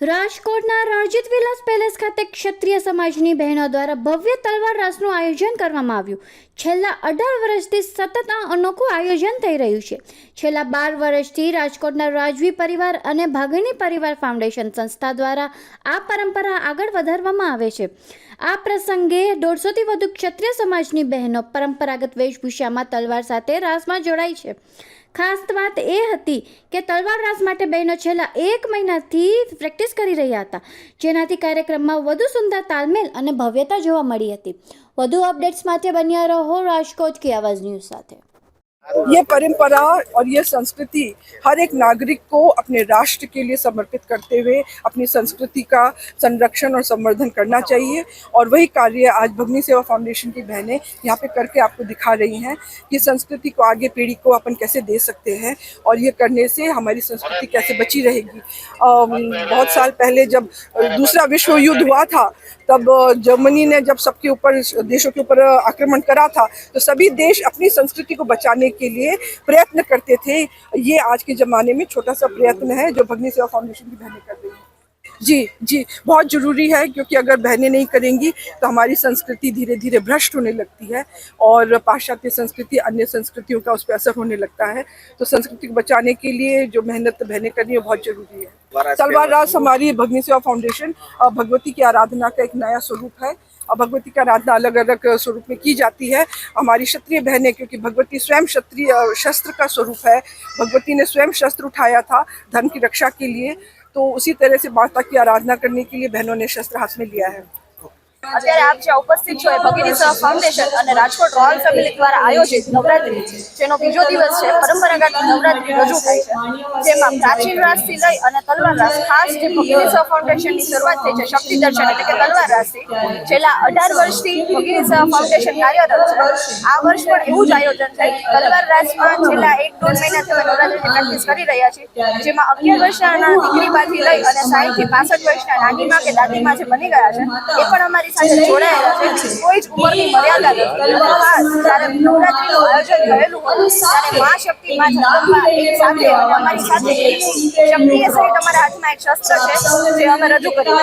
રાજકોટના રણજીત વિલાસ પેલેસ ખાતે ક્ષત્રિય સમાજની બહેનો દ્વારા ભવ્ય તલવાર રાસનું આયોજન કરવામાં આવ્યું. છેલ્લા અઢાર વર્ષથી સતત આ અનોખું આયોજન થઈ રહ્યું છે. છેલ્લા બાર વર્ષથી રાજકોટના રાજવી પરિવાર અને ભાગની પરિવાર ફાઉન્ડેશન સંસ્થા દ્વારા આ પરંપરા આગળ વધારવામાં આવે છે. આ પ્રસંગે દોઢસોથી વધુ ક્ષત્રિય સમાજની બહેનો પરંપરાગત વેશભૂષામાં તલવાર સાથે રાસમાં જોડાય છે. ખાસ વાત એ હતી કે તલવાર રાસ માટે બહેનો છેલ્લા એક મહિનાથી પ્રેક્ટિસ કરી રહ્યા હતા. જેનાથી કાર્યક્રમમાં વધુ સુંદર તાલમેલ અને ભવ્યતા જોવા મળી હતી. વધુ અપડેટ્સ માટે બન્યા રહો રાજકોટ કે આવાજ ન્યૂઝ સાથે. ये परंपरा और ये संस्कृति हर एक नागरिक को अपने राष्ट्र के लिए समर्पित करते हुए अपनी संस्कृति का संरक्षण और संवर्धन करना चाहिए। और वही कार्य आज भगनी सेवा फाउंडेशन की बहनें यहाँ पे करके आपको दिखा रही हैं कि संस्कृति को आगे पीढ़ी को अपन कैसे दे सकते हैं और ये करने से हमारी संस्कृति कैसे बची रहेगी। बहुत साल पहले जब दूसरा विश्व युद्ध हुआ था, तब जर्मनी ने जब सबके ऊपर, देशों के ऊपर आक्रमण करा था तो सभी देश अपनी संस्कृति को बचाने के लिए प्रयत्न करते थे। ये आज के ज़माने में छोटा सा प्रयत्न है जो भगनी सेवा फाउंडेशन की बहनें कर रही हैं। जी जी बहुत ज़रूरी है क्योंकि अगर बहनें नहीं करेंगी तो हमारी संस्कृति धीरे धीरे भ्रष्ट होने लगती है और पाश्चात्य संस्कृति अन्य संस्कृतियों का उस पर असर होने लगता है। तो संस्कृति को बचाने के लिए जो मेहनत बहनें करनी है बहुत ज़रूरी है। तलवार राज हमारी भगनी सेवा फाउंडेशन भगवती की आराधना का एक नया स्वरूप है। और भगवती का आराधना अलग अलग स्वरूप में की जाती है। हमारी क्षत्रिय बहनें क्योंकि भगवती स्वयं क्षत्रिय शस्त्र का स्वरूप है। भगवती ने स्वयं शस्त्र उठाया था धर्म की रक्षा के लिए। तो उसी तरह से माता की आराधना करने के लिए बहनों ने शस्त्र हाथ में लिया है। અત્યારે આપ જ્યાં ઉપસ્થિત છો એ સેવા ફાઉન્ડેશન અને રાજકોટ રોયલ ફેમિલી દ્વારા આયોજિત નવરાત્રી જેનો બીજો દિવસ છે પરંપરાગત નવરાત્રી રજૂ થાય છે. જેમાં પ્રાચીન રાસથી લઈ અને તલવાર રાસ, ખાસ જે સેવા ફાઉન્ડેશનની શરૂઆત થઈ છે, શક્તિ દર્શન એટલે કે તલવાર રાસથી, છેલ્લા અઢાર વર્ષથી સેવા ફાઉન્ડેશન કાર્યરત છે. આ વર્ષ પણ એવું જ આયોજન થાય તલવાર રાસમાં છેલ્લા એક દોઢ મહિનાથી અમે નવરાત્રીની પ્રેક્ટિસ કરી રહ્યા છીએ, જેમાં અગિયાર વર્ષના દીકરીમાંથી લઈ અને સાઠથી પાસઠ વર્ષના નાનીમાં કે દાદીમાં જે બની ગયા છે, એ પણ અમારી સાથે જોડાયેલા છે. કોઈ જ ઉંમરની મર્યાદા નથી. જ્યારે નવરાત્રીનું આયોજન થયેલું હતું ત્યારે મા શક્તિ મા જગદંબા સાથે અમારી સાથે સહિત અમારા હાથમાં એક શસ્ત્ર છે જે અમે રજૂ કરી